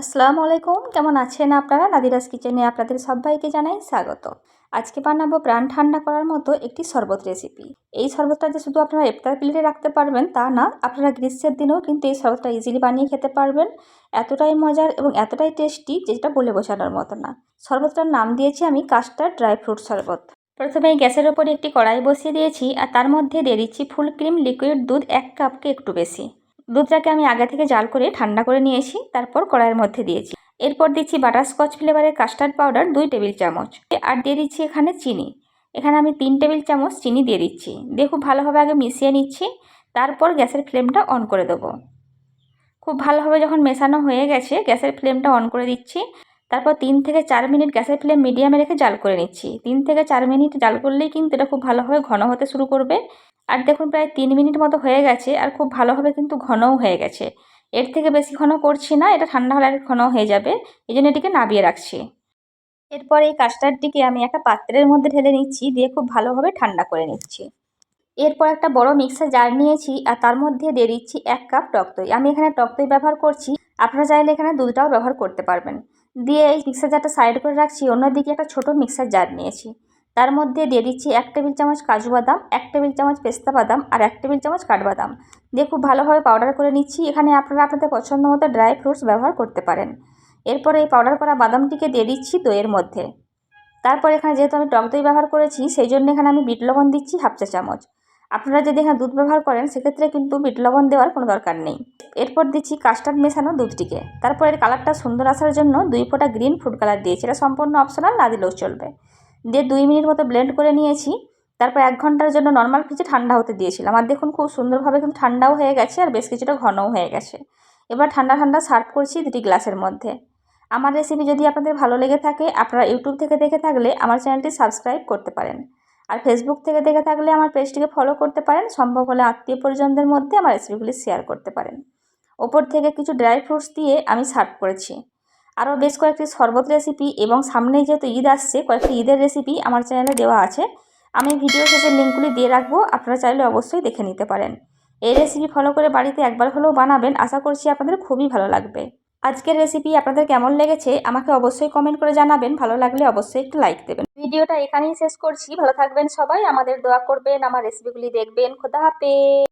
আসসালামু আলাইকুম। কেমন আছেন আপনারা? নাদিরাস কিচেনে আপনাদের সবাইকে জানাই স্বাগত। আজকে বানাবো প্রাণ ঠান্ডা করার মতো একটি শরবত রেসিপি এই শরবতটা যে শুধু আপনারা ইফতার প্লেটে রাখতে পারবেন তা না, আপনারা গ্রীষ্মের দিনেও কিন্তু এই শরবতটা ইজিলি বানিয়ে খেতে পারবেন। এতটাই মজার এবং এতটাই টেস্টি যেটা বলে বোঝানোর মতো না। শরবতটার নাম দিয়েছি আমি কাস্টার্ড ড্রাই ফ্রুট শরবত। প্রথমে গ্যাসের ওপরে একটি কড়াই বসিয়ে দিয়েছি আর তার মধ্যে দিয়ে দিচ্ছি ফুল ক্রিম লিকুইড দুধ এক কাপকে একটু বেশি। দুধটাকে আমি আগে থেকে জাল করে ঠান্ডা করে নিয়েছি, তারপর কড়াইয়ের মধ্যে দিয়েছি। এরপর দিচ্ছি বাটারস্কচ ফ্লেভারের কাস্টার্ড পাউডার দুই টেবিল চামচ আর দিয়ে দিচ্ছি এখানে চিনি। এখানে আমি তিন টেবিল চামচ চিনি দিয়ে দিচ্ছি। দিয়ে খুব ভালোভাবে আগে মিশিয়ে নিচ্ছি, তারপর গ্যাসের ফ্লেমটা অন করে দেবো। খুব ভালোভাবে যখন মেশানো হয়ে গেছে, গ্যাসের ফ্লেমটা অন করে দিচ্ছি। তারপর তিন থেকে চার মিনিট গ্যাসের ফ্লেম মিডিয়ামে রেখে জাল করে নিচ্ছি। তিন থেকে চার মিনিট জাল করলেই কিন্তু এটা খুব ভালোভাবে ঘন হতে শুরু করবে। আর দেখুন, প্রায় তিন মিনিট মতো হয়ে গেছে আর খুব ভালোভাবে কিন্তু ঘনও হয়ে গেছে। এর থেকে বেশি ঘন করছি না, এটা ঠান্ডা হলে আর ঘন হয়ে যাবে। এই জন্য এটিকে নাবিয়ে রাখছি। এরপর এই কাস্টার্ডটিকে আমি একটা পাত্রের মধ্যে ঢেলে নিচ্ছি, দিয়ে খুব ভালোভাবে ঠান্ডা করে নিচ্ছি। এরপর একটা বড় মিক্সার জার নিয়েছি আর তার মধ্যে দিয়ে দিচ্ছি এক কাপ টক দই। আমি এখানে টক দই ব্যবহার করছি, আপনারা চাইলে এখানে দুধটাও ব্যবহার করতে পারবেন। দিয়ে এই মিক্সার জারটা সাইড করে রাখছি, অন্যদিকে একটা ছোট মিক্সার জার নিয়েছি। তার মধ্যে দিয়ে দিচ্ছি এক টেবিল চামচ কাজু বাদাম, এক টেবিল চামচ পেস্তা বাদাম আর এক টেবিল চামচ কাঠবাদাম। দিয়ে খুব ভালোভাবে পাউডার করে নিচ্ছি, এখানে আপনারা আপনাদের পছন্দ মতো ড্রাই ফ্রুটস ব্যবহার করতে পারেন। এরপর এই পাউডার করা বাদামটিকে দিয়ে দিচ্ছি দইয়ের মধ্যে। তারপর এখানে যেহেতু আমি টক দই ব্যবহার করেছি, সেই জন্য এখানে আমি বিট লবণ দিচ্ছি হাফ চা চামচ। আপনারা যদি এখানে দুধ ব্যবহার করেন, সেক্ষেত্রে কিন্তু বিট লবণ দেওয়ার কোনো দরকার নেই। এরপর দিচ্ছি কাস্টার্ড মেশানো দুধটিকে। তারপর এর কালারটা সুন্দর আসার জন্য দুই ফোঁটা গ্রিন ফুড কালার দিয়েছি। এটা সম্পূর্ণ অপশনাল না দিলেও চলবে। দিয়ে দুই মিনিট মতো ব্লেন্ড করে নিয়েছি। তারপর এক ঘণ্টার জন্য নর্মাল ফ্রিজে ঠান্ডা হতে দিয়েছিলাম। আর দেখুন খুব সুন্দরভাবে কিন্তু ঠান্ডাও হয়ে গেছে আর বেশ কিছুটা ঘনও হয়ে গেছে। এবার ঠান্ডা ঠান্ডা সার্ভ করছি দুটি গ্লাসের মধ্যে। আমার রেসিপি যদি আপনাদের ভালো লেগে থাকে, আপনারা ইউটিউব থেকে দেখে থাকলে আমার চ্যানেলটি সাবস্ক্রাইব করতে পারেন। আর ফেসবুক থেকে দেখে থাকলে আমার পেজটিকে ফলো করতে পারেন। সম্ভব হলে আত্মীয় পরিজনদের মধ্যে আমার রেসিপিগুলি শেয়ার করতে পারেন। ওপর থেকে কিছু ড্রাই ফ্রুটস দিয়ে আমি সার্ভ করেছি। আরও বেশ কয়েকটি শরবত রেসিপি এবং সামনেই যেহেতু ঈদ আসছে, কয়েকটি ঈদের রেসিপি আমার চ্যানেলে দেওয়া আছে। আমি ভিডিও শেষের লিঙ্কগুলি দিয়ে রাখব, আপনারা চাইলে অবশ্যই দেখে নিতে পারেন। এই রেসিপি ফলো করে বাড়িতে একবার হলেও বানাবেন, আশা করছি আপনাদের খুবই ভালো লাগবে। আজকের রেসিপি আপনাদের কেমন লেগেছে, আমাকে অবশ্যই কমেন্ট করে জানাবেন। ভালো লাগলে অবশ্যই একটু লাইক দেবেন। ভিডিওটা এখানেই শেষ করছি। ভালো থাকবেন সবাই। আমাদের দোয়া করবেন। আমার রেসিপিগুলি দেখবেন। খোদা হাফেজ।